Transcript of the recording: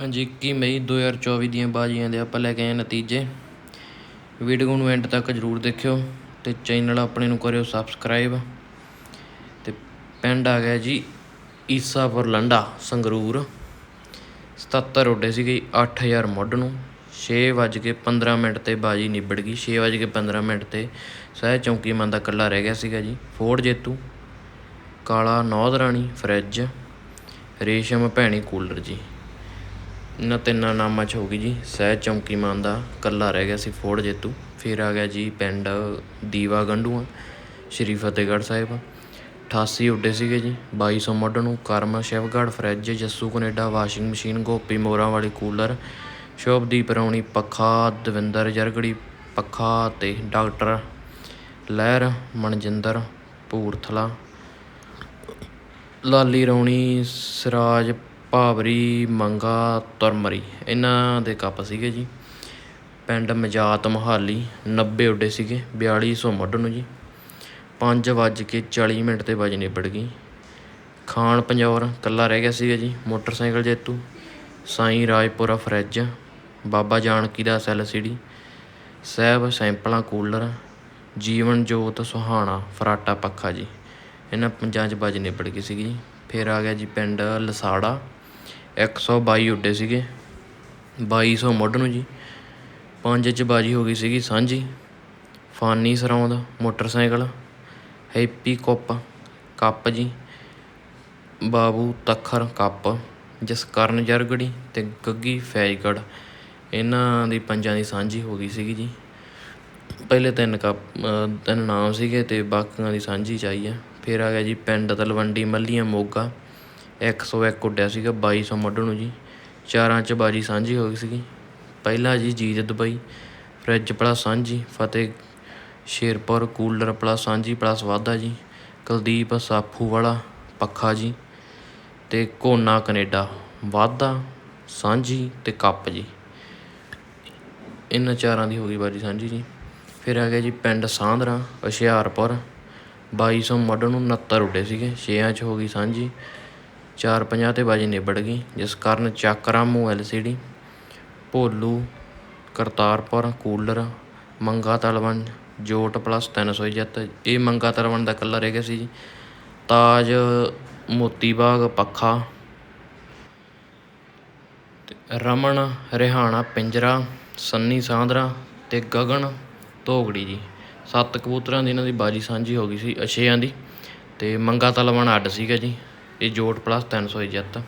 ਹਾਂਜੀ 21 ਮਈ 2024 ਦੀਆਂ ਬਾਜ਼ੀਆਂ ਦੇ ਆਪਾਂ ਲੈ ਕੇ ਆਏ ਨਤੀਜੇ। ਵੀਡੀਓ ਨੂੰ ਐਂਡ ਤੱਕ ਜਰੂਰ ਦੇਖਿਓ ਤੇ ਚੈਨਲ ਆਪਣੇ ਨੂੰ ਕਰਿਓ ਸਬਸਕ੍ਰਾਈਬ ਤੇ ਪਿੰਡ ਆ ਗਿਆ ਜੀ ਈਸਾਪੁਰ ਲੰਡਾ, ਸੰਗਰੂਰ। 77 ਉੱਡੇ ਸੀਗੇ 8000 ਮੁੱਢ ਨੂੰ। 6 ਵੱਜ ਕੇ 15 ਮਿੰਟ ਤੇ ਬਾਜੀ ਨਿਬੜ ਗਈ। 6 ਵੱਜ ਕੇ 15 ਮਿੰਟ ਤੇ ਸਹਿ ਚੌਂਕੀ ਮੰਨ ਦਾ ਕੱਲਾ ਰਹਿ ਗਿਆ ਸੀਗਾ ਜੀ। ਫੋੜ ਜੇਤੂ, ਕਾਲਾ ਨੌਧ ਰਾਣੀ, ਫਰਿੱਜ, ਰੇਸ਼ਮ ਭੈਣੀ ਕੂਲਰ ਜੀ। ਇਹਨਾਂ ਤਿੰਨਾਂ ਨਾਮਾਂ 'ਚ ਹੋ ਗਈ ਜੀ। ਸਹਿਜ ਚੌਂਕੀ ਮਾਨ ਦਾ ਕੱਲਾ ਰਹਿ ਗਿਆ ਸੀ ਫੋੜ ਜੇਤੂ। ਫਿਰ ਆ ਗਿਆ ਜੀ ਪਿੰਡ ਦੀਵਾ ਗੰਡੂਆਂ, ਸ਼੍ਰੀ ਫਤਿਹਗੜ੍ਹ ਸਾਹਿਬ। 88 ਉੱਡੇ ਸੀਗੇ ਜੀ। 2200 ਮੁੱਢ ਨੂੰ Karam Shivgarh, fridge, Jassu Canada, washing machine, Gopi Moran ਵਾਲੀ ਕੂਲਰ, ਸ਼ੁਭਦੀਪ ਰੌਣੀ, ਪੱਖਾ, ਦਵਿੰਦਰ ਜਰਗੜੀ, ਪੱਖਾ ਤੇ ਡਾਕਟਰ ਲਹਿਰ, ਮਨਜਿੰਦਰ ਪੂਰਥਲਾ ਲਾਲੀ ਰੌਣੀ, ਸਿਰਾਜ ਭਾਵਰੀ ਮੰਗਾ, ਤੁਰਮਰੀ, ਇਹਨਾਂ ਦੇ ਕੱਪ ਸੀਗੇ ਜੀ। ਪਿੰਡ ਮਜਾਤ ਮੋਹਾਲੀ 90 ਉੱਡੇ ਸੀਗੇ 4200 ਮੁੱਢ ਨੂੰ ਜੀ। 5 ਵੱਜ ਕੇ 40 ਮਿੰਟ ਤੇ ਵਜ ਨਿਬੜ ਗਈ। ਖਾਨ ਪੰਜੌਰ ਕੱਲਾ ਰਹਿ ਗਿਆ ਸੀਗਾ ਜੀ, ਮੋਟਰਸਾਈਕਲ ਜੇਤੂ, ਸਾਈਂ ਰਾਜਪੁਰਾ ਫਰਿੱਜ, ਬਾਬਾ ਜਾਨਕੀ ਦਾ ਐਲਸੀਡੀ ਸਹਿਬ ਸੈਂਪਲਾਂ ਕੂਲਰ, ਜੀਵਨ ਜੋਤ ਸੁਹਾਣਾ, ਫਰਾਟਾ ਪੱਖਾ ਜੀ। ਇਹਨਾਂ ਪੰਜਾਂ 'ਚ ਬਾਜੀ ਨਿਬੜ ਗਈ ਸੀਗੀ ਫਿਰ ਆ ਗਿਆ ਜੀ ਪਿੰਡ ਲਸਾੜਾ 122 ਉੱਡੇ ਸੀਗੇ। 2200 ਮੁੱਢ ਨੂੰ ਜੀ। ਪੰਜ 'ਚ ਬਾਜੀ ਹੋ ਗਈ ਸੀਗੀ ਸਾਂਝੀ। ਫਾਨੀ ਸਰੌਂਦ ਮੋਟਰਸਾਈਕਲ, ਹੈਪੀ ਕੁੱਪ, ਕੱਪ ਜੀ। ਬਾਬੂ ਤਖਰ ਕੱਪ, ਜਸਕਰਨ ਜਰਗੜੀ ਤੇ ਗੱਗੀ ਫੈਜਗੜ ਇਹਨਾਂ ਦੀ ਪੰਜਾਂ ਦੀ ਸਾਂਝੀ ਹੋ ਗਈ ਸੀਗੀ ਜੀ। ਪਹਿਲੇ ਤਿੰਨ ਕੱਪ ਤਿੰਨ ਨਾਮ ਸੀਗੇ ਤੇ ਬਾਕੀਆਂ ਦੀ ਸਾਂਝੀ ਚਾਹੀ ਆ। ਫਿਰ ਆ ਗਿਆ ਜੀ ਪਿੰਡ ਤਲਵੰਡੀ ਮੱਲੀਆਂ ਮੋਗਾ। 101 ਉੱਡਿਆ ਸੀਗਾ 2200 ਮੱਢ ਨੂੰ ਜੀ। ਚਾਰਾਂ 'ਚ ਬਾਜੀ ਸਾਂਝੀ ਹੋ ਗਈ ਸੀਗੀ। ਪਹਿਲਾ ਜੀ ਜੀਤ ਦੁਬਈ, ਫਰਿੱਜ ਪਲਸ ਸਾਂਝੀ, ਫਤਿਹ ਸ਼ੇਰਪੁਰ, ਕੂਲਰ ਪਲਸ ਸਾਂਝੀ ਪਲੱਸ ਵਾਧਾ ਜੀ। ਕੁਲਦੀਪ ਸਾਫੂ ਵਾਲਾ ਪੱਖਾ ਜੀ। ਤੇ ਕੋਨਾ ਕੈਨੇਡਾ, ਵਾਧਾ, ਸਾਂਝੀ ਤੇ ਕੱਪ ਜੀ। ਇਹਨਾਂ ਚਾਰਾਂ ਦੀ ਹੋ ਗਈ ਬਾਜੀ ਸਾਂਝੀ ਜੀ। ਫਿਰ ਆ ਗਿਆ ਜੀ ਪਿੰਡ ਸਾਂਦਰਾ, ਹੁਸ਼ਿਆਰਪੁਰ। 2200 ਮੱਢ ਨੂੰ 69 ਉੱਡੇ ਸੀਗੇ, ਛੇਆਂ 'ਚ ਹੋ ਗਈ ਸਾਂਝੀ। 450 ਤੇ ਬਾਜੀ ਨਿਬੜ ਗਈ, ਜਿਸ ਕਾਰਨ ਚੱਕਰਾਮੂ ਐਲਸੀਡੀ, ਭੋਲੂ, ਕਰਤਾਰਪੁਰ, ਕੂਲਰ, ਮੰਗਾ ਤਲਵਣ ਜੋਟ ਪਲੱਸ 300 ਜਿੱਤ। ਇਹ ਮੰਗਾ ਤਲਵਣ ਦਾ ਕਲਰ ਹੈਗਾ ਸੀ ਜੀ। ਤਾਜ ਮੋਤੀ ਬਾਗ ਪੱਖਾ ਤੇ ਰਮਨ, ਰਿਹਾਣਾ, ਪਿੰਜਰਾ, ਸੰਨੀ ਸਾਂਦਰਾ ਤੇ ਗਗਨ ਧੋਗੜੀ ਜੀ। ਸੱਤ ਕਬੂਤਰਾਂ ਦੀ ਇਹਨਾਂ ਦੀ ਬਾਜੀ ਸਾਂਝੀ ਹੋ ਗਈ ਸੀ ਅਛੇਆਂ ਦੀ ਤੇ ਮੰਗਾ ਤਲਵਣ ਅੱਡ ਸੀਗਾ ਜੀ। ਇਹ ਜੋਟ ਪਲੱਸ 300 ਜਿੱਤ।